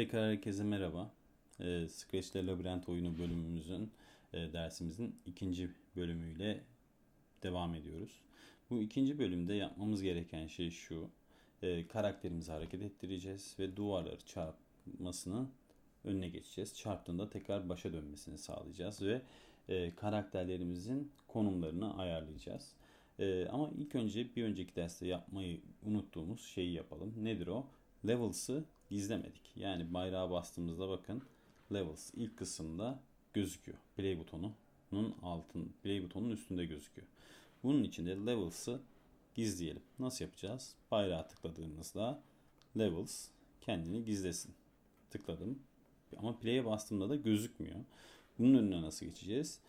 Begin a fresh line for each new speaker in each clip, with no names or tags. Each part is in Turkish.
Tekrar herkese merhaba. Ee, Scratch ile Labirent oyunu bölümümüzün e, dersimizin ikinci bölümüyle devam ediyoruz. Bu ikinci bölümde yapmamız gereken şey şu. E, karakterimizi hareket ettireceğiz ve duvarları çarpmasını önüne geçeceğiz. Çarptığında tekrar başa dönmesini sağlayacağız ve e, karakterlerimizin konumlarını ayarlayacağız. E, ama ilk önce bir önceki derste yapmayı unuttuğumuz şeyi yapalım. Nedir o? Levels'ı gizlemedik. Yani bayrağa bastığımızda bakın Levels ilk kısımda gözüküyor. Play butonunun altın, play butonunun üstünde gözüküyor. Bunun için de Levels'ı gizleyelim. Nasıl yapacağız? Bayrağa tıkladığımızda Levels kendini gizlesin. Tıkladım. Ama play'e bastığımda da gözükmüyor. Bunun önüne nasıl geçeceğiz?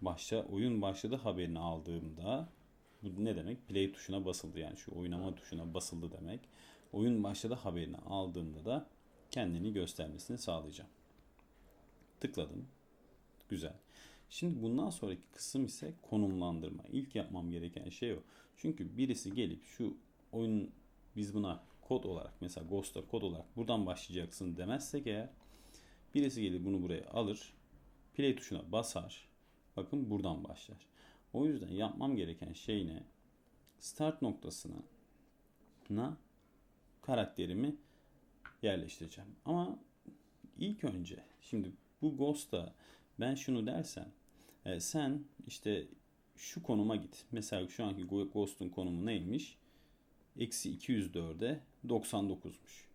Başta oyun başladı haberini aldığımda bu ne demek? Play tuşuna basıldı yani şu oynama tuşuna basıldı demek. Oyun başladı haberini aldığımda da kendini göstermesini sağlayacağım. Tıkladım. Güzel. Şimdi bundan sonraki kısım ise konumlandırma. İlk yapmam gereken şey o. Çünkü birisi gelip şu oyun biz buna kod olarak mesela Ghost'a kod olarak buradan başlayacaksın demezsek eğer birisi gelip bunu buraya alır play tuşuna basar bakın buradan başlar. O yüzden yapmam gereken şey ne? Start noktasına na karakterimi yerleştireceğim. Ama ilk önce şimdi bu Ghost'a ben şunu dersem e, sen işte şu konuma git. Mesela şu anki Ghost'un konumu neymiş? Eksi 204'e 99'muş.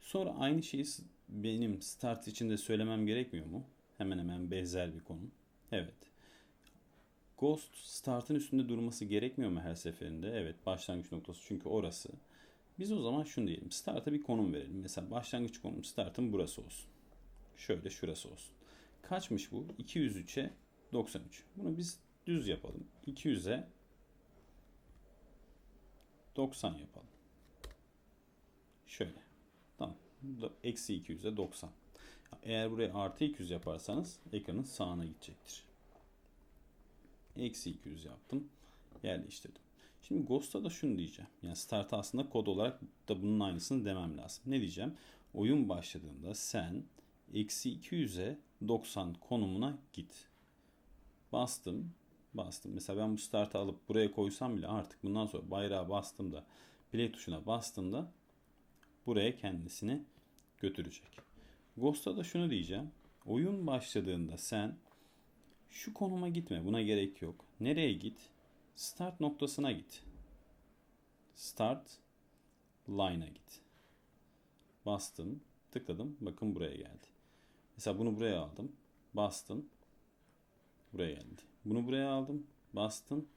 Sonra aynı şeyi benim start için de söylemem gerekmiyor mu? Hemen hemen benzer bir konu. Evet. Ghost startın üstünde durması gerekmiyor mu her seferinde? Evet başlangıç noktası çünkü orası. Biz o zaman şunu diyelim. Start'a bir konum verelim. Mesela başlangıç konum startın burası olsun. Şöyle şurası olsun. Kaçmış bu? 203'e 93. Bunu biz düz yapalım. 200'e 90 yapalım. Şöyle. Tamam. Eksi 200'e 90. Eğer buraya artı 200 yaparsanız ekranın sağına gidecektir. Eksi 200 yaptım. Yerleştirdim. Şimdi Ghost'a da şunu diyeceğim. Yani Start'a aslında kod olarak da bunun aynısını demem lazım. Ne diyeceğim? Oyun başladığında sen eksi 200'e 90 konumuna git. Bastım. Bastım. Mesela ben bu startı alıp buraya koysam bile artık bundan sonra bayrağı bastığımda play tuşuna bastığımda buraya kendisini götürecek. Ghost'a da şunu diyeceğim. Oyun başladığında sen şu konuma gitme. Buna gerek yok. Nereye git? Start noktasına git. Start line'a git. Bastım, tıkladım. Bakın buraya geldi. Mesela bunu buraya aldım. Bastım. Buraya geldi. Bunu buraya aldım. Bastım.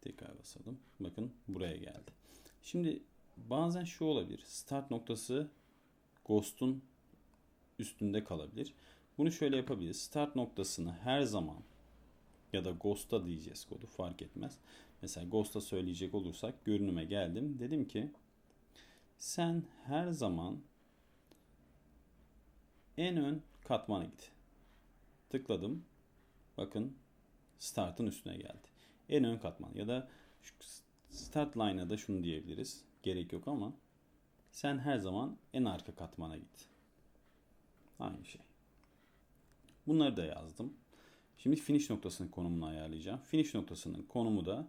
Tekrar basalım. Bakın buraya geldi. Şimdi bazen şu olabilir. Start noktası Ghost'un üstünde kalabilir. Bunu şöyle yapabiliriz. Start noktasını her zaman ya da Ghost'a diyeceğiz kodu fark etmez. Mesela Ghost'a söyleyecek olursak görünüme geldim. Dedim ki sen her zaman en ön katmana git. Tıkladım. Bakın startın üstüne geldi. En ön katman ya da start line'a da şunu diyebiliriz. Gerek yok ama sen her zaman en arka katmana git. Aynı şey. Bunları da yazdım. Şimdi finish noktasının konumunu ayarlayacağım. Finish noktasının konumu da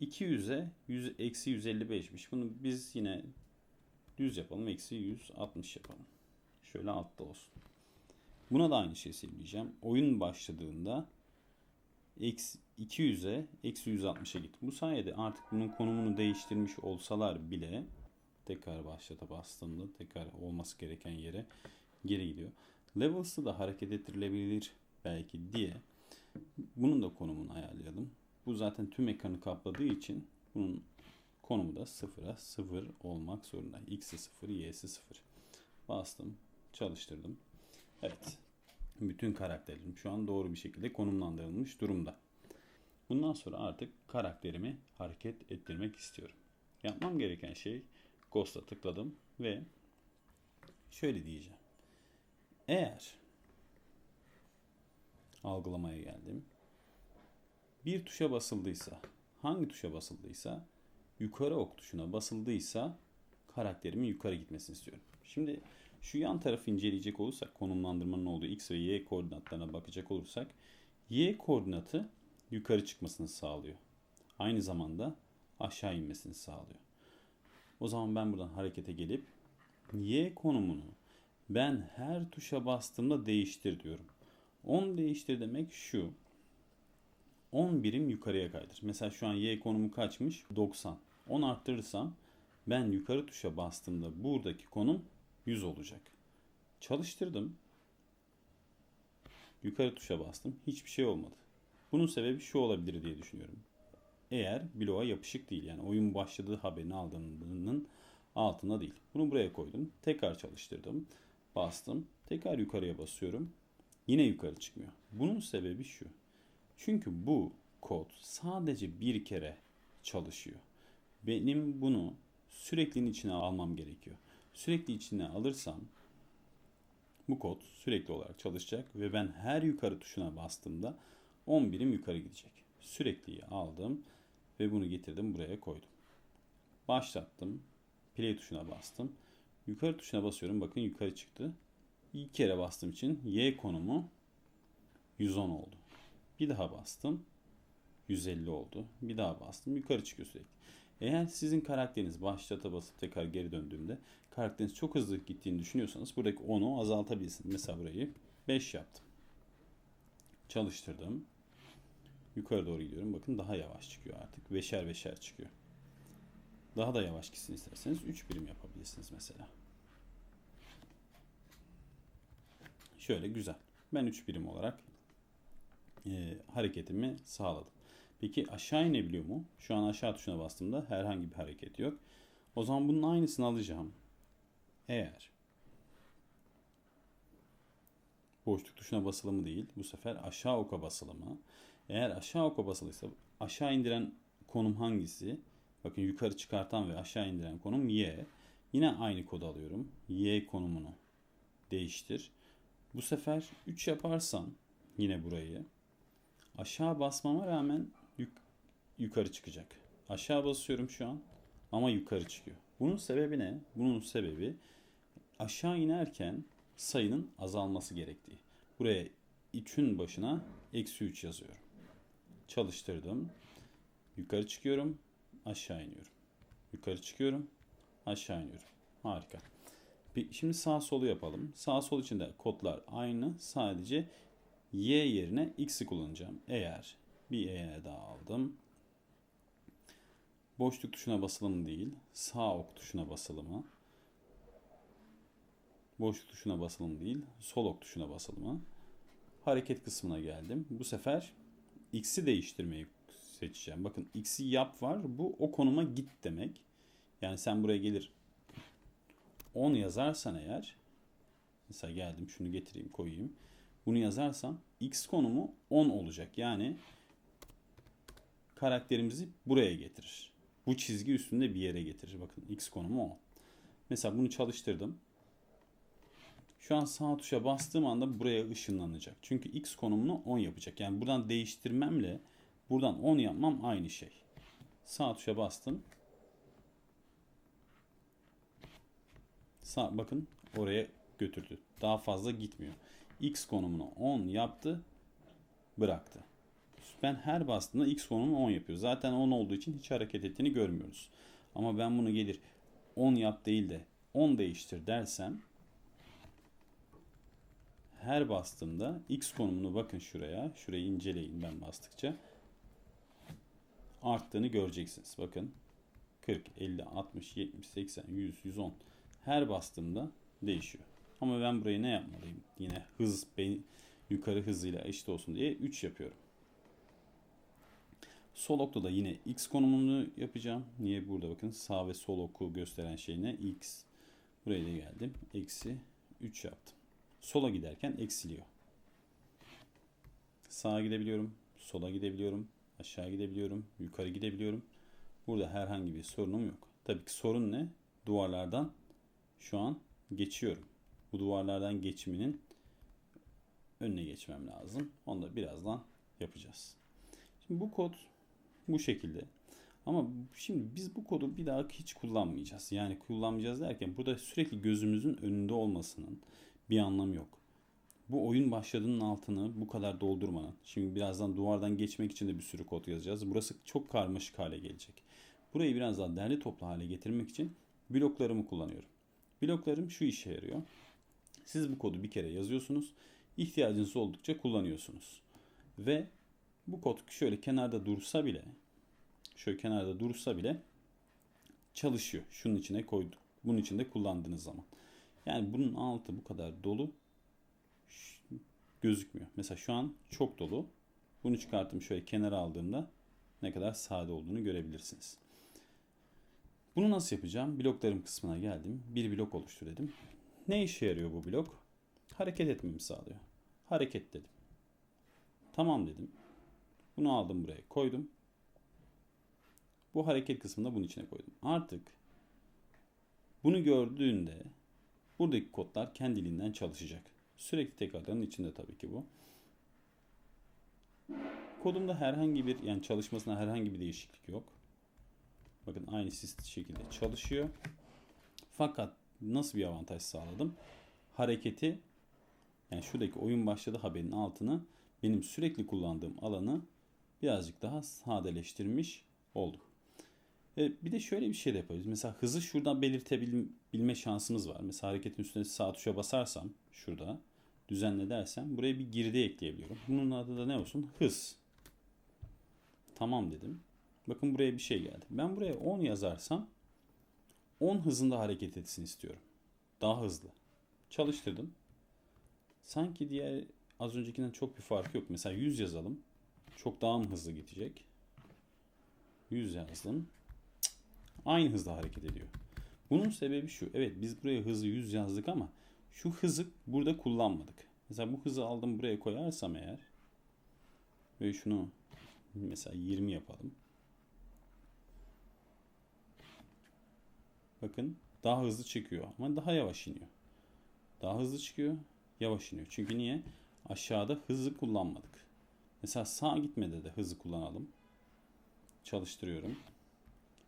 200'e 100, eksi 155'miş. Bunu biz yine düz yapalım. Eksi 160 yapalım. Şöyle altta olsun. Buna da aynı şeyi söyleyeceğim. Oyun başladığında eksi 200'e eksi 160'a git. Bu sayede artık bunun konumunu değiştirmiş olsalar bile tekrar başlata bastığında tekrar olması gereken yere geri gidiyor. Levels'ı da hareket ettirilebilir belki diye bunun da konumunu ayarlayalım. Bu zaten tüm ekranı kapladığı için bunun konumu da sıfıra sıfır olmak zorunda. X'i sıfır, Y'si sıfır. Bastım, çalıştırdım. Evet, bütün karakterlerim şu an doğru bir şekilde konumlandırılmış durumda. Bundan sonra artık karakterimi hareket ettirmek istiyorum. Yapmam gereken şey Ghost'a tıkladım ve şöyle diyeceğim. Eğer algılamaya geldim. Bir tuşa basıldıysa hangi tuşa basıldıysa yukarı ok tuşuna basıldıysa karakterimin yukarı gitmesini istiyorum. Şimdi şu yan tarafı inceleyecek olursak konumlandırmanın olduğu x ve y koordinatlarına bakacak olursak y koordinatı yukarı çıkmasını sağlıyor. Aynı zamanda aşağı inmesini sağlıyor. O zaman ben buradan harekete gelip y konumunu ben her tuşa bastığımda değiştir diyorum. 10 değiştir demek şu. 10 birim yukarıya kaydır. Mesela şu an y konumu kaçmış? 90. 10 arttırırsam ben yukarı tuşa bastığımda buradaki konum 100 olacak. Çalıştırdım. Yukarı tuşa bastım. Hiçbir şey olmadı. Bunun sebebi şu olabilir diye düşünüyorum. Eğer bloğa yapışık değil yani oyun başladığı haberini aldığının altında değil. Bunu buraya koydum. Tekrar çalıştırdım. Bastım. Tekrar yukarıya basıyorum. Yine yukarı çıkmıyor. Bunun sebebi şu. Çünkü bu kod sadece bir kere çalışıyor. Benim bunu süreklinin içine almam gerekiyor. Sürekli içine alırsam bu kod sürekli olarak çalışacak ve ben her yukarı tuşuna bastığımda 10 birim yukarı gidecek. Sürekliyi aldım ve bunu getirdim buraya koydum. Başlattım. Play tuşuna bastım. Yukarı tuşuna basıyorum. Bakın yukarı çıktı. İlk kere bastığım için Y konumu 110 oldu. Bir daha bastım. 150 oldu. Bir daha bastım. Yukarı çıkıyor sürekli. Eğer sizin karakteriniz başlata basıp tekrar geri döndüğümde karakteriniz çok hızlı gittiğini düşünüyorsanız buradaki 10'u azaltabilirsiniz. Mesela burayı 5 yaptım. Çalıştırdım. Yukarı doğru gidiyorum. Bakın daha yavaş çıkıyor artık. Beşer beşer çıkıyor. Daha da yavaş gitsin isterseniz 3 birim yapabilirsiniz mesela. Şöyle güzel. Ben 3 birim olarak e, hareketimi sağladım. Peki aşağı inebiliyor mu? Şu an aşağı tuşuna bastığımda herhangi bir hareket yok. O zaman bunun aynısını alacağım. Eğer boşluk tuşuna basılı mı değil, bu sefer aşağı oka basılı mı? Eğer aşağı oka basılıysa aşağı indiren konum hangisi? Bakın yukarı çıkartan ve aşağı indiren konum Y. Yine aynı kodu alıyorum. Y konumunu değiştir. Bu sefer 3 yaparsam yine burayı aşağı basmama rağmen yuk- yukarı çıkacak. Aşağı basıyorum şu an ama yukarı çıkıyor. Bunun sebebi ne? Bunun sebebi aşağı inerken sayının azalması gerektiği. Buraya 3'ün başına eksi 3 yazıyorum. Çalıştırdım. Yukarı çıkıyorum. Aşağı iniyorum. Yukarı çıkıyorum. Aşağı iniyorum. Harika. Bir- Şimdi sağ solu yapalım. Sağ sol için de kodlar aynı. Sadece y yerine x'i kullanacağım. Eğer bir eğer daha aldım. Boşluk tuşuna basılı mı değil. Sağ ok tuşuna basılı mı? Boşluk tuşuna basılı mı değil. Sol ok tuşuna basılı mı? Hareket kısmına geldim. Bu sefer x'i değiştirmeyi seçeceğim. Bakın x'i yap var. Bu o konuma git demek. Yani sen buraya gelir 10 yazarsan eğer mesela geldim şunu getireyim koyayım. Bunu yazarsam x konumu 10 olacak. Yani karakterimizi buraya getirir. Bu çizgi üstünde bir yere getirir. Bakın x konumu 10. Mesela bunu çalıştırdım. Şu an sağ tuşa bastığım anda buraya ışınlanacak. Çünkü x konumunu 10 yapacak. Yani buradan değiştirmemle buradan 10 yapmam aynı şey. Sağ tuşa bastım. Sağ, bakın oraya götürdü. Daha fazla gitmiyor. X konumunu 10 yaptı. Bıraktı. Ben her bastığımda X konumu 10 yapıyor. Zaten 10 olduğu için hiç hareket ettiğini görmüyoruz. Ama ben bunu gelir 10 yap değil de 10 değiştir dersem her bastığımda X konumunu bakın şuraya. Şurayı inceleyin ben bastıkça. Arttığını göreceksiniz. Bakın 40, 50, 60, 70, 80, 100, 110 her bastığımda değişiyor. Ama ben burayı ne yapmalıyım? Yine hız yukarı hızıyla eşit olsun diye 3 yapıyorum. Sol okta da yine x konumunu yapacağım. Niye burada bakın sağ ve sol oku gösteren şey ne? x. Buraya da geldim. Eksi 3 yaptım. Sola giderken eksiliyor. Sağa gidebiliyorum. Sola gidebiliyorum. Aşağı gidebiliyorum. Yukarı gidebiliyorum. Burada herhangi bir sorunum yok. Tabii ki sorun ne? Duvarlardan şu an geçiyorum. Bu duvarlardan geçiminin önüne geçmem lazım. Onu da birazdan yapacağız. Şimdi bu kod Bu şekilde. Ama şimdi biz bu kodu bir daha hiç kullanmayacağız. Yani kullanmayacağız derken burada sürekli gözümüzün önünde olmasının bir anlamı yok. Bu oyun başladığının altını bu kadar doldurmanın. Şimdi birazdan duvardan geçmek için de bir sürü kod yazacağız. Burası çok karmaşık hale gelecek. Burayı biraz daha derli toplu hale getirmek için bloklarımı kullanıyorum. Bloklarım şu işe yarıyor. Siz bu kodu bir kere yazıyorsunuz. İhtiyacınız oldukça kullanıyorsunuz. Ve bu kod şöyle kenarda dursa bile şöyle kenarda dursa bile çalışıyor. Şunun içine koyduk. Bunun içinde kullandığınız zaman. Yani bunun altı bu kadar dolu gözükmüyor. Mesela şu an çok dolu. Bunu çıkarttım şöyle kenara aldığımda ne kadar sade olduğunu görebilirsiniz. Bunu nasıl yapacağım? Bloklarım kısmına geldim. Bir blok oluştur dedim. Ne işe yarıyor bu blok? Hareket etmemi sağlıyor. Hareket dedim. Tamam dedim. Bunu aldım buraya koydum. Bu hareket kısmında bunun içine koydum. Artık bunu gördüğünde buradaki kodlar kendiliğinden çalışacak. Sürekli tekrarların içinde tabii ki bu. Kodumda herhangi bir yani çalışmasına herhangi bir değişiklik yok. Bakın aynı şekilde çalışıyor. Fakat nasıl bir avantaj sağladım? Hareketi yani şuradaki oyun başladı haberin altını benim sürekli kullandığım alanı birazcık daha sadeleştirmiş oldum. E, bir de şöyle bir şey de yapabiliriz. Mesela hızı şuradan belirtebilme şansımız var. Mesela hareketin üstüne sağ tuşa basarsam şurada düzenle dersem buraya bir girdi ekleyebiliyorum. Bunun adı da ne olsun? Hız. Tamam dedim. Bakın buraya bir şey geldi. Ben buraya 10 yazarsam 10 hızında hareket etsin istiyorum. Daha hızlı. Çalıştırdım. Sanki diğer az öncekinden çok bir fark yok. Mesela 100 yazalım. Çok daha mı hızlı gidecek? 100 yazdım. Aynı hızda hareket ediyor. Bunun sebebi şu. Evet biz buraya hızı 100 yazdık ama şu hızı burada kullanmadık. Mesela bu hızı aldım buraya koyarsam eğer ve şunu mesela 20 yapalım. Bakın daha hızlı çıkıyor ama daha yavaş iniyor. Daha hızlı çıkıyor, yavaş iniyor. Çünkü niye? Aşağıda hızı kullanmadık. Mesela sağ gitmede de hızı kullanalım. Çalıştırıyorum.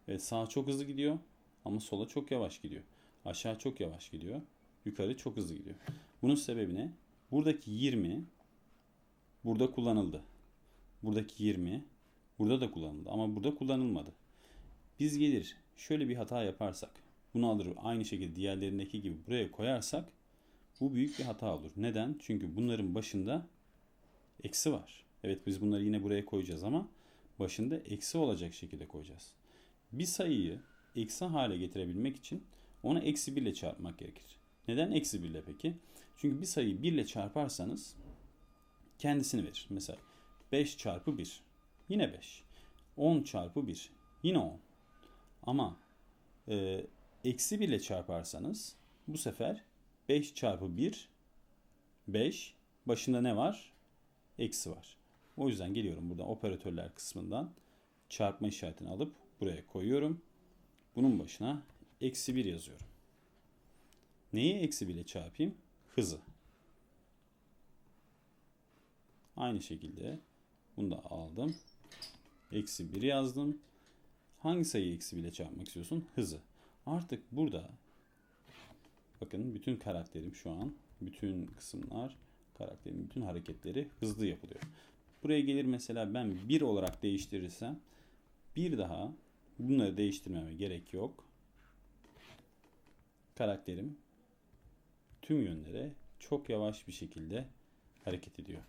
Evet sağ çok hızlı gidiyor ama sola çok yavaş gidiyor. Aşağı çok yavaş gidiyor. Yukarı çok hızlı gidiyor. Bunun sebebi ne? Buradaki 20 burada kullanıldı. Buradaki 20 burada da kullanıldı ama burada kullanılmadı. Biz gelir şöyle bir hata yaparsak bunu alır aynı şekilde diğerlerindeki gibi buraya koyarsak bu büyük bir hata olur. Neden? Çünkü bunların başında eksi var. Evet biz bunları yine buraya koyacağız ama başında eksi olacak şekilde koyacağız. Bir sayıyı eksi hale getirebilmek için onu eksi 1 ile çarpmak gerekir. Neden eksi 1 ile peki? Çünkü bir sayıyı 1 ile çarparsanız kendisini verir. Mesela 5 çarpı 1 yine 5. 10 çarpı 1 yine 10. Ama e, eksi 1 ile çarparsanız bu sefer 5 çarpı 1 5 başında ne var? Eksi var. O yüzden geliyorum buradan operatörler kısmından çarpma işaretini alıp buraya koyuyorum. Bunun başına eksi 1 yazıyorum. Neyi eksi 1 ile çarpayım? Hızı. Aynı şekilde bunu da aldım. Eksi 1 yazdım. Hangi sayıyı eksi 1 ile çarpmak istiyorsun? Hızı. Artık burada bakın bütün karakterim şu an bütün kısımlar karakterin bütün hareketleri hızlı yapılıyor. Buraya gelir mesela ben 1 olarak değiştirirsem bir daha bunları değiştirmeme gerek yok. Karakterim tüm yönlere çok yavaş bir şekilde hareket ediyor.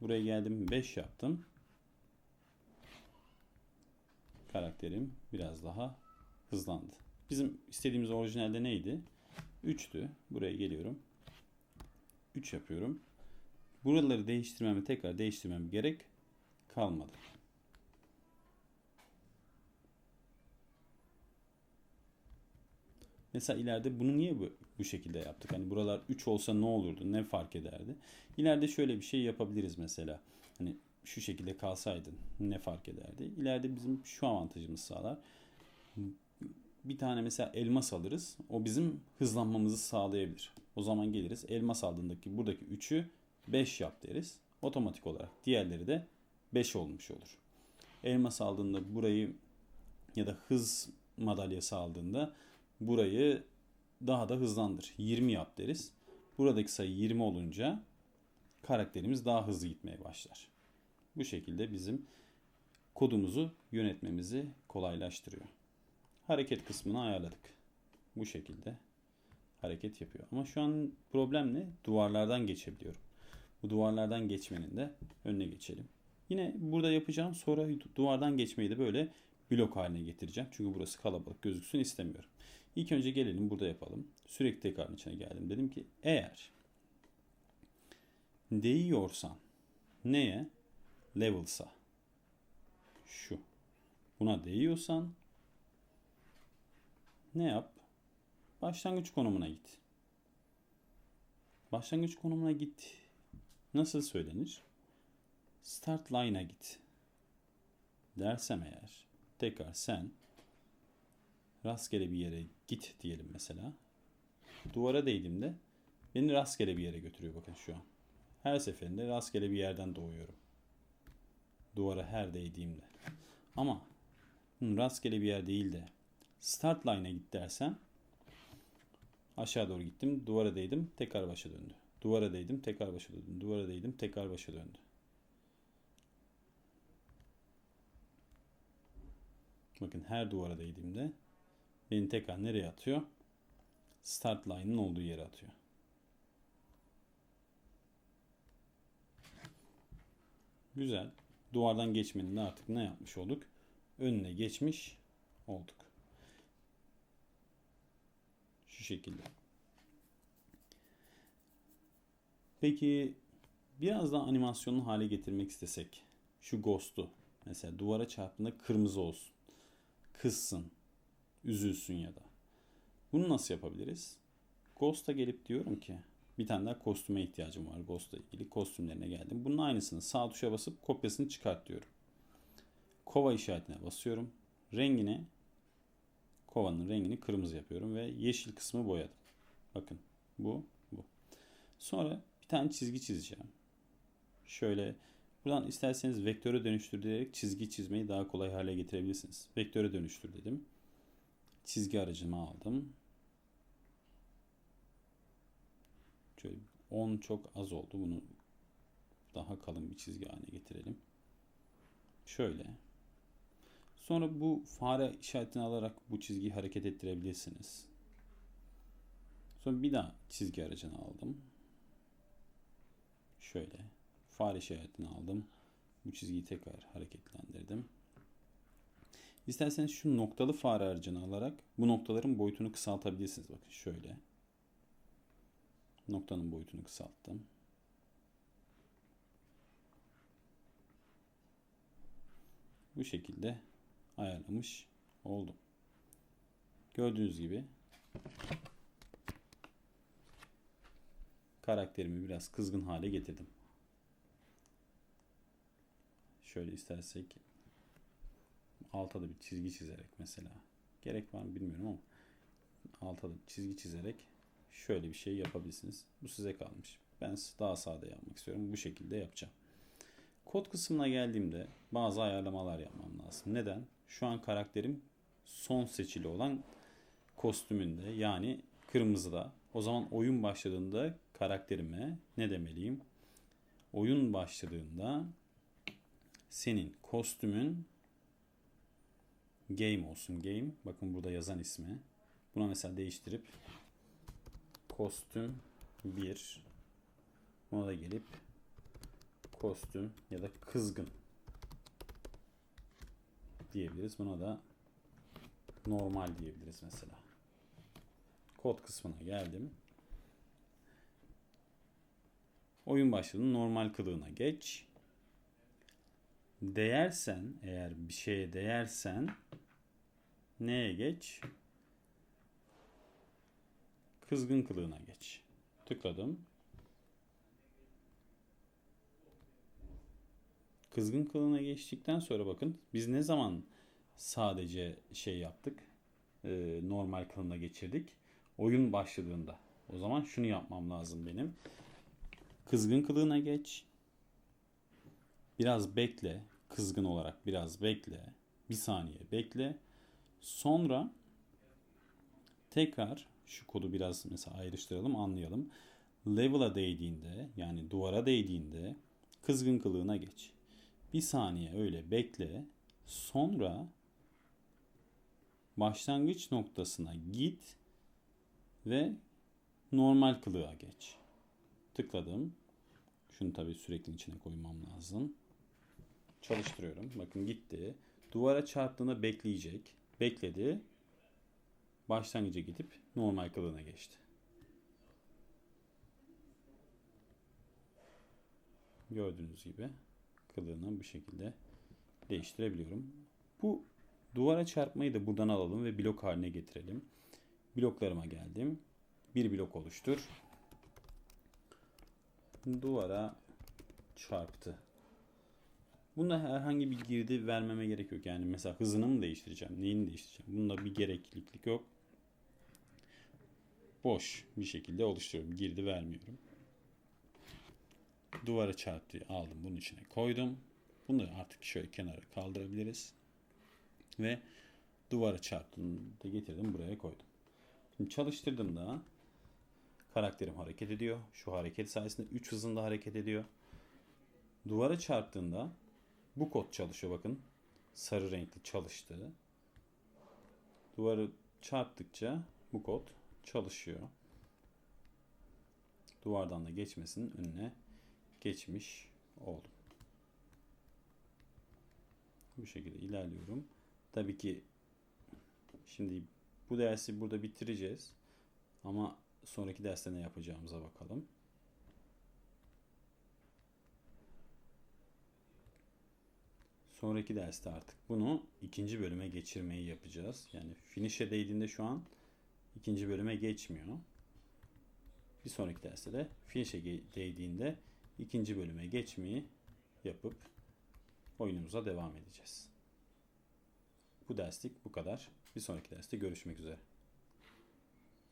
Buraya geldim 5 yaptım. Karakterim biraz daha hızlandı. Bizim istediğimiz orijinalde neydi? 3'tü. Buraya geliyorum. 3 yapıyorum. Buraları değiştirmeme tekrar değiştirmem gerek kalmadı. Mesela ileride bunu niye bu, bu şekilde yaptık? Hani buralar 3 olsa ne olurdu? Ne fark ederdi? İleride şöyle bir şey yapabiliriz mesela. Hani şu şekilde kalsaydı ne fark ederdi? İleride bizim şu avantajımız sağlar. Bir tane mesela elmas alırız. O bizim hızlanmamızı sağlayabilir. O zaman geliriz. Elmas aldığındaki buradaki 3'ü 5 yap deriz. Otomatik olarak diğerleri de 5 olmuş olur. elmas aldığında burayı ya da hız madalyası aldığında burayı daha da hızlandır. 20 yap deriz. Buradaki sayı 20 olunca karakterimiz daha hızlı gitmeye başlar. Bu şekilde bizim kodumuzu yönetmemizi kolaylaştırıyor. Hareket kısmını ayarladık. Bu şekilde hareket yapıyor. Ama şu an problem ne? Duvarlardan geçebiliyorum. Bu duvarlardan geçmenin de önüne geçelim. Yine burada yapacağım sonra duvardan geçmeyi de böyle blok haline getireceğim. Çünkü burası kalabalık gözüksün istemiyorum. İlk önce gelelim burada yapalım. Sürekli tekrarın içine geldim. Dedim ki eğer değiyorsan neye? Level'sa. Şu. Buna değiyorsan ne yap? Başlangıç konumuna git. Başlangıç konumuna git. Nasıl söylenir? Start line'a git. Dersem eğer tekrar sen rastgele bir yere git diyelim mesela. Duvara değdiğimde beni rastgele bir yere götürüyor bakın şu an. Her seferinde rastgele bir yerden doğuyorum. Duvara her değdiğimde. Ama rastgele bir yer değil de start line'a git dersen aşağı doğru gittim. Duvara değdim. Tekrar başa döndü. Duvara değdim. Tekrar başa döndüm. Duvara değdim. Tekrar başa döndü. Bakın her duvara değdiğimde beni tekrar nereye atıyor? Start line'ın olduğu yere atıyor. Güzel. Duvardan geçmenin de artık ne yapmış olduk? Önüne geçmiş olduk. Şu şekilde. Peki biraz daha animasyonlu hale getirmek istesek şu ghost'u mesela duvara çarptığında kırmızı olsun. Kızsın. Üzülsün ya da. Bunu nasıl yapabiliriz? Ghost'a gelip diyorum ki bir tane daha kostüme ihtiyacım var Ghost'la ilgili. Kostümlerine geldim. Bunun aynısını sağ tuşa basıp kopyasını çıkart diyorum. Kova işaretine basıyorum. Rengini kovanın rengini kırmızı yapıyorum ve yeşil kısmı boyadım. Bakın bu bu. Sonra bir tane çizgi çizeceğim. Şöyle buradan isterseniz vektöre dönüştürerek çizgi çizmeyi daha kolay hale getirebilirsiniz. Vektöre dönüştür dedim. Çizgi aracımı aldım. Şöyle 10 çok az oldu. Bunu daha kalın bir çizgi haline getirelim. Şöyle. Sonra bu fare işaretini alarak bu çizgiyi hareket ettirebilirsiniz. Sonra bir daha çizgi aracını aldım. Şöyle. Fare işaretini aldım. Bu çizgiyi tekrar hareketlendirdim. İsterseniz şu noktalı fare aracını alarak bu noktaların boyutunu kısaltabilirsiniz. Bakın şöyle. Noktanın boyutunu kısalttım. Bu şekilde ayarlamış oldum. Gördüğünüz gibi karakterimi biraz kızgın hale getirdim. Şöyle istersek alta da bir çizgi çizerek mesela. Gerek var mı bilmiyorum ama alta da çizgi çizerek şöyle bir şey yapabilirsiniz. Bu size kalmış. Ben daha sade yapmak istiyorum. Bu şekilde yapacağım. Kod kısmına geldiğimde bazı ayarlamalar yapmam lazım. Neden? Şu an karakterim son seçili olan kostümünde yani kırmızıda. O zaman oyun başladığında karakterime ne demeliyim? Oyun başladığında senin kostümün game olsun game. Bakın burada yazan ismi. Buna mesela değiştirip kostüm 1 buna da gelip kostüm ya da kızgın diyebiliriz. Buna da normal diyebiliriz mesela. Kod kısmına geldim. Oyun başlığının normal kılığına geç. Değersen eğer bir şeye değersen neye geç? Kızgın kılığına geç. Tıkladım. Kızgın kılığına geçtikten sonra bakın biz ne zaman sadece şey yaptık e, normal kılığına geçirdik oyun başladığında o zaman şunu yapmam lazım benim kızgın kılığına geç biraz bekle kızgın olarak biraz bekle. Bir saniye bekle. Sonra tekrar şu kodu biraz mesela ayrıştıralım anlayalım. Level'a değdiğinde yani duvara değdiğinde kızgın kılığına geç. Bir saniye öyle bekle. Sonra başlangıç noktasına git ve normal kılığa geç. Tıkladım. Şunu tabii sürekli içine koymam lazım. Çalıştırıyorum. Bakın gitti. Duvara çarptığında bekleyecek. Bekledi. Başlangıca gidip normal kılığına geçti. Gördüğünüz gibi kılığını bu şekilde değiştirebiliyorum. Bu duvara çarpmayı da buradan alalım ve blok haline getirelim. Bloklarıma geldim. Bir blok oluştur. Duvara çarptı. Bunda herhangi bir girdi vermeme gerek yok. Yani mesela hızını mı değiştireceğim? Neyini değiştireceğim? Bunda bir gereklilik yok. Boş bir şekilde oluşturuyorum. Girdi vermiyorum. Duvara çarptı aldım bunun içine koydum. Bunu artık şöyle kenara kaldırabiliriz. Ve duvara çarptığında getirdim buraya koydum. Şimdi çalıştırdığımda karakterim hareket ediyor. Şu hareket sayesinde 3 hızında hareket ediyor. Duvara çarptığında bu kod çalışıyor bakın. Sarı renkli çalıştı. Duvarı çarptıkça bu kod çalışıyor. Duvardan da geçmesinin önüne geçmiş oldum. Bu şekilde ilerliyorum. Tabii ki şimdi bu dersi burada bitireceğiz. Ama sonraki derste ne yapacağımıza bakalım. Sonraki derste artık bunu ikinci bölüme geçirmeyi yapacağız. Yani finish'e değdiğinde şu an ikinci bölüme geçmiyor. Bir sonraki derste de finish'e değdiğinde ikinci bölüme geçmeyi yapıp oyunumuza devam edeceğiz. Bu derslik bu kadar. Bir sonraki derste görüşmek üzere.